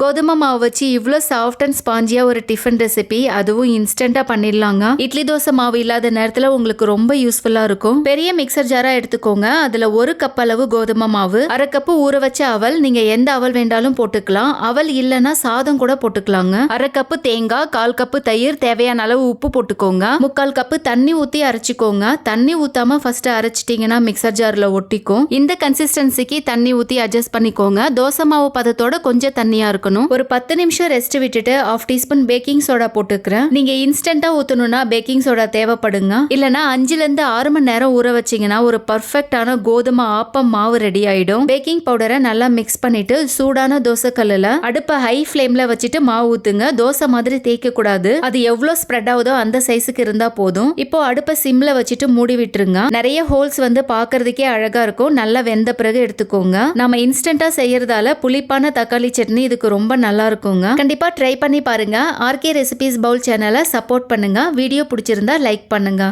கோதுமை மாவு வச்சு இவ்வளோ சாஃப்ட் அண்ட் ஸ்பாஞ்சியாக ஒரு டிஃபன் ரெசிபி அதுவும் இன்ஸ்டண்ட்டாக பண்ணிடலாங்க. இட்லி தோசை மாவு இல்லாத நேரத்தில் உங்களுக்கு ரொம்ப யூஸ்ஃபுல்லாக இருக்கும். பெரிய மிக்சர் ஜாராக எடுத்துக்கோங்க. அதில் ஒரு கப் அளவு கோதுமை மாவு அரை கப்பு ஊற வச்ச அவல் நீங்கள் எந்த அவல் வேண்டாலும் போட்டுக்கலாம். அவல் இல்லைன்னா சாதம் கூட போட்டுக்கலாங்க. அரை கப்பு தேங்காய் கால் கப்பு தயிர் தேவையான அளவு உப்பு போட்டுக்கோங்க. முக்கால் கப்பு தண்ணி ஊற்றி அரைச்சிக்கோங்க. தண்ணி ஊற்றாம ஃபர்ஸ்ட் அரைச்சிட்டிங்கன்னா மிக்சர் ஜாரில் ஒட்டிக்கும். இந்த கன்சிஸ்டன்சிக்கு தண்ணி ஊற்றி அட்ஜஸ்ட் பண்ணிக்கோங்க. தோசை மாவு பதத்தோட கொஞ்சம் தண்ணியாக இருக்கும் இருக்கணும் ஒரு பத்து நிமிஷம் ரெஸ்ட் விட்டுட்டு ஆஃப் டீஸ்பூன் பேக்கிங் சோடா போட்டுக்கிறேன். நீங்க இன்ஸ்டன்டா ஊத்தணும்னா பேக்கிங் சோடா தேவைப்படுங்க. இல்லனா அஞ்சுல இருந்து ஆறு மணி நேரம் ஊற வச்சீங்கன்னா ஒரு பர்ஃபெக்டான கோதுமை ஆப்பம் மாவு ரெடி ஆயிடும். பேக்கிங் பவுடரை நல்லா மிக்ஸ் பண்ணிட்டு சூடான தோசை கல்லுல அடுப்பை ஹை ஃப்ளேம்ல வச்சுட்டு மாவு ஊத்துங்க. தோசை மாதிரி தேய்க்க கூடாது. அது எவ்வளவு ஸ்ப்ரெட் ஆகுதோ அந்த சைஸுக்கு இருந்தா போதும். இப்போ அடுப்பை சிம்ல வச்சுட்டு மூடி விட்டுருங்க. நிறைய ஹோல்ஸ் வந்து பாக்குறதுக்கே அழகா இருக்கும். நல்லா வெந்த பிறகு எடுத்துக்கோங்க. நம்ம இன்ஸ்டன்டா செய்யறதால புளிப்பான தக்காளி சட்னி இதுக்கு ரொம்ப நல்லா இருக்குங்க கண்டிப்பா ட்ரை பண்ணி பாருங்க. ஆர்கே ரெசிபிஸ் பவுல் சேனலை சப்போர்ட் பண்ணுங்க. வீடியோ பிடிச்சிருந்தா லைக் பண்ணுங்க.